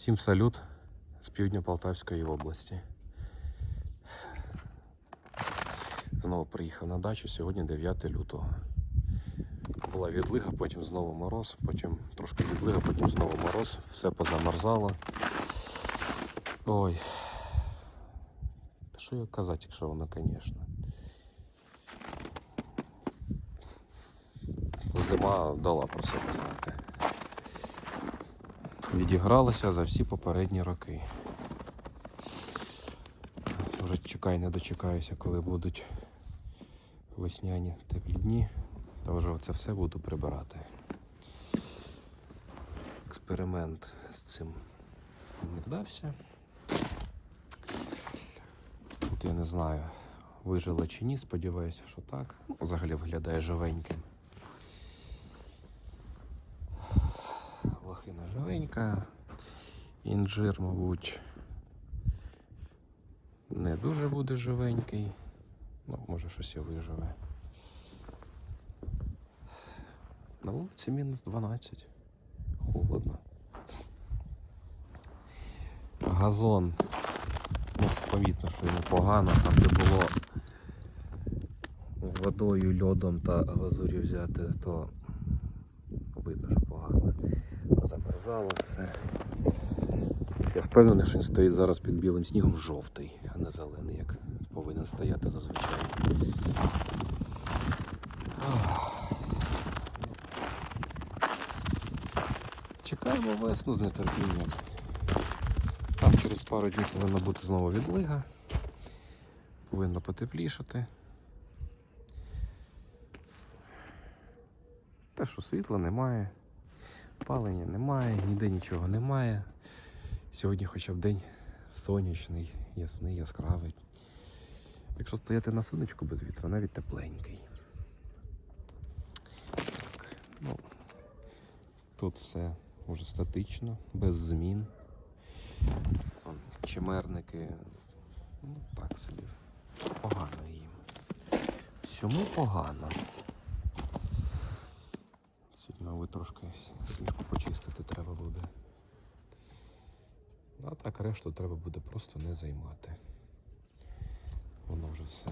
Всім салют з півдня Полтавської області. Знову приїхав на дачу. Сьогодні 9 лютого. Була відлига, потім знову мороз, потім трошки відлига, потім знову мороз. Все позамерзало. Ой. Та що я казати, якщо воно, звісно. Зима дала про себе знати. Відігралася за всі попередні роки. Вже чекай, не дочекаюся, коли будуть весняні теплі дні, то вже це все буду прибирати. Експеримент з цим не вдався. Тут я не знаю, вижила чи ні, сподіваюся, що так. Взагалі виглядає живеньким. Лохина живенька. Інжир, мабуть, не дуже буде живенький. Ну, може щось і виживе. На вулиці мінус 12. Холодно. Газон. Ну, помітно, що йому погано, там де було водою, льодом та глазур'ю взяти, то видно, що погано. Замерзало все. Я впевнений, що він стоїть зараз під білим снігом жовтий, а не зелений, як повинен стояти зазвичай. Чекаємо весну з нетерпінням. Там через пару днів повинна бути знову відлига. Повинно потеплішати. Те, що світла немає, палення немає, ніде нічого немає. Сьогодні хоча б день сонячний, ясний, яскравий. Якщо стояти на сонечку без вітру, навіть тепленький. Так, ну, тут все уже статично, без змін. Чимерники, ну так собі. Погано їм. Всьому погано. Трошки сніжку почистити треба буде. А так решту треба буде просто не займати. Воно вже все.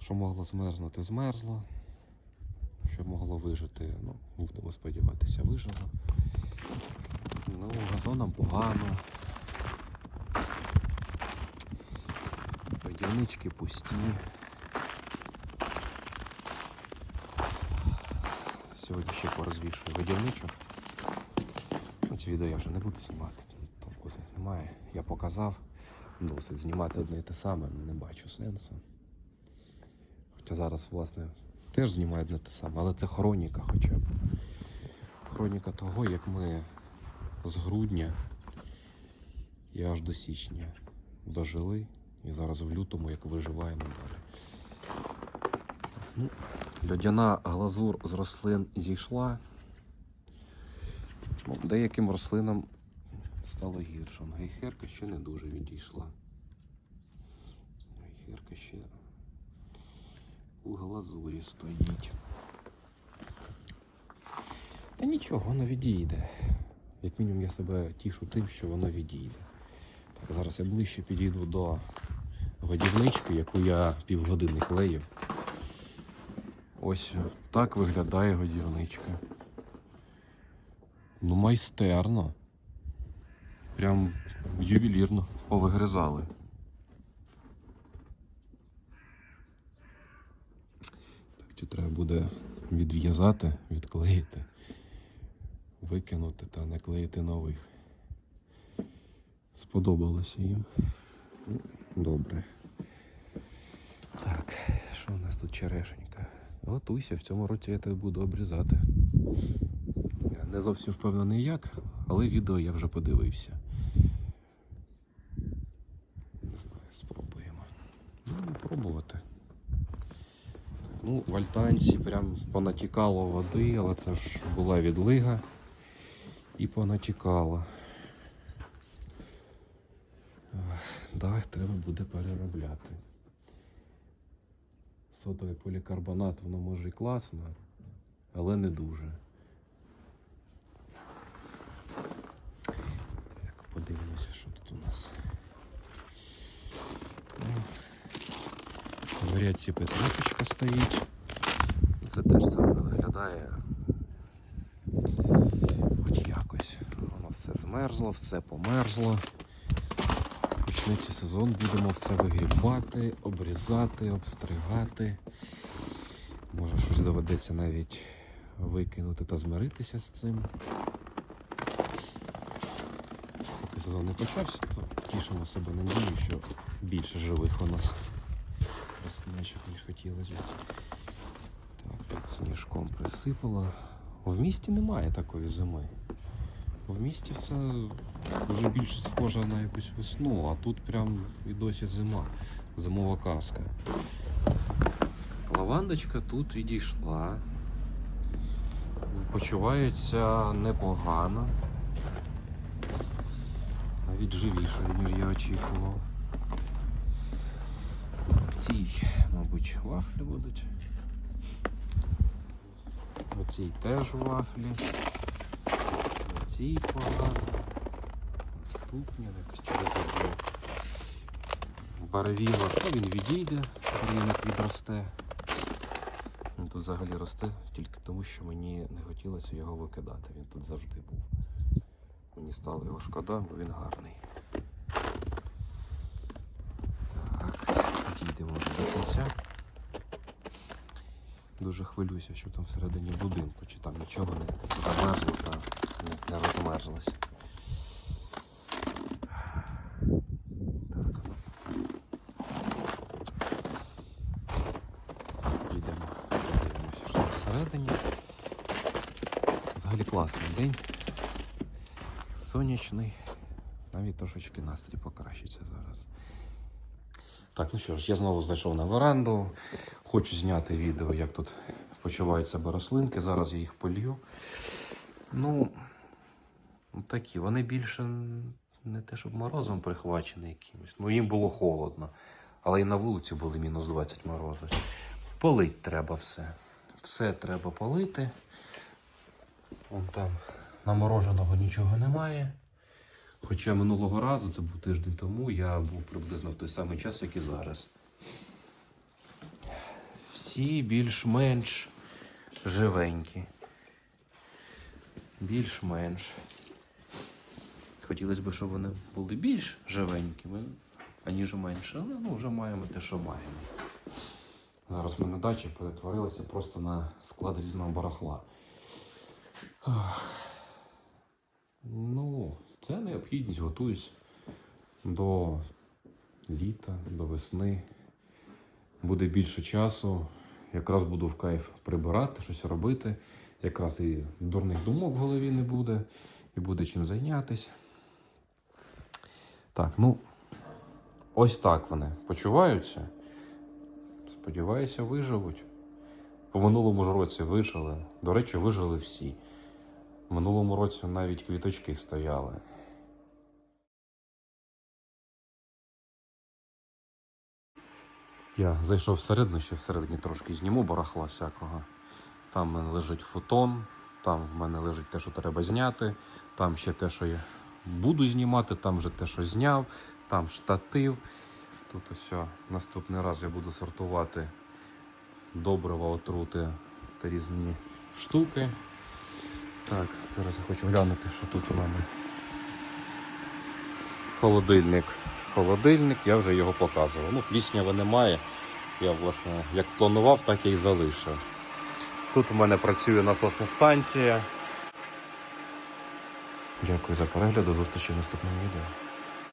Що могло змерзнути, змерзло. Що могло вижити, ну, будемо сподіватися, вижило. Ну, газонам погано. Подівнички пусті. Сьогодні ще порозвішую годівничок. Ну, Ці відео я вже не буду знімати, толку з них немає. Я показав, досить знімати одне і те саме, не бачу сенсу. Хоча зараз, власне, теж знімаю одне те саме, але це хроніка хоча б. Хроніка того, як ми з грудня і аж до січня дожили. І зараз в лютому, як виживаємо далі. Ну, льодяна глазур з рослин зійшла. Ну, деяким рослинам стало гірше. Гейхерка ще не дуже відійшла. Гейхерка ще у глазурі стоїть. Та нічого, воно відійде. Як мінімум я себе тішу тим, що воно відійде. Так, зараз я ближче підійду до годівнички, яку я півгодини клеїв. Ось так виглядає годівничка. Ну, майстерно. Прям ювелірно повигризали. Так, цю треба буде відв'язати, відклеїти, викинути та наклеїти нових. Сподобалося їм. Ну, Добре. Так, що у нас тут черешенька? Готуйся, в цьому році я тебе буду обрізати. Не зовсім впевнений як, але відео я вже подивився. Не знаю, спробуємо. Ну, пробувати. Ну, в альтанці прям понатікало води, але це ж була відлига і понатікало. Так, треба буде переробляти содовий полікарбонат, воно може і класно, але не дуже. Так, подивимося, що тут у нас. Ну, Говорять, ці петрушечка стоїть. Це теж саме виглядає. Хоч якось. Воно все змерзло, все померзло. Почнеться сезон, будемо все вигрібати, обрізати, обстригати. Може щось доведеться навіть викинути та змиритися з цим. Поки сезон не почався, то тішимо себе надію, що більше живих у нас рослиночок, ніж хотілося б. Так, тут сніжком присипало. В місті немає такої зими. В місті все вже більше схоже на якусь весну, а тут прям і досі зима. Зимова казка. Лавандочка тут відійшла. Почувається непогано. Навіть живішою, ніж я очікував. Ці, мабуть, вафлі будуть. Оцій теж вафлі. Оцій погано. Ступня якось через одну. Барвінок, ну він відійде, барвінок відросте. Він тут взагалі росте тільки тому, що мені не хотілося його викидати. Він тут завжди був. Мені стало його шкода, бо він гарний. Так, дійдемо вже до кінця. Дуже хвилююся, що там всередині будинку, чи там нічого не замерзло та не, не розмерзлось. Так. Йдемо, дивимося, що там всередині. Взагалі класний день. Сонячний. Навіть трошечки настрій покращиться зараз. Так, ну що ж, я знову зайшов на веранду. Хочу зняти відео, як тут почувають себе рослинки. Зараз я їх полью. Ну, такі, вони більше не те, щоб морозом прихвачені якимось. Ну, їм було холодно. Але і на вулиці були мінус 20 морози. Полить треба все. Все треба полити. Вон там намороженого нічого немає. Хоча минулого разу, це був тиждень тому, я був приблизно в той самий час, як і зараз. Всі більш-менш живенькі. Більш-менш. Хотілося б, щоб вони були більш живенькими, аніж менше, але ну, вже маємо те, що маємо. Зараз ми на дачі перетворилися просто на склад різного барахла. Ну, це необхідність, готуюсь до літа, до весни. Буде більше часу. Якраз буду в кайф прибирати, щось робити. Якраз і дурних думок в голові не буде, і буде чим зайнятися. Так, ну, ось так вони почуваються. Сподіваюся, виживуть. По минулому ж році вижили. До речі, вижили всі. В минулому році навіть квіточки стояли. Я зайшов всередину, ще всередині трошки зніму барахла всякого. Там в мене лежить фотон, там в мене лежить те, що треба зняти, там ще те, що я буду знімати, там вже те, що зняв, там штатив. Тут ось наступний раз я буду сортувати добрива, отрути та різні штуки. Так, зараз я хочу глянути, що тут у мене. Холодильник. Холодильник, я вже його показував. Ну, пліснява немає. Я, власне, як планував, так і залишив. Тут у мене працює насосна станція. Дякую за перегляд, до зустрічі в наступному відео.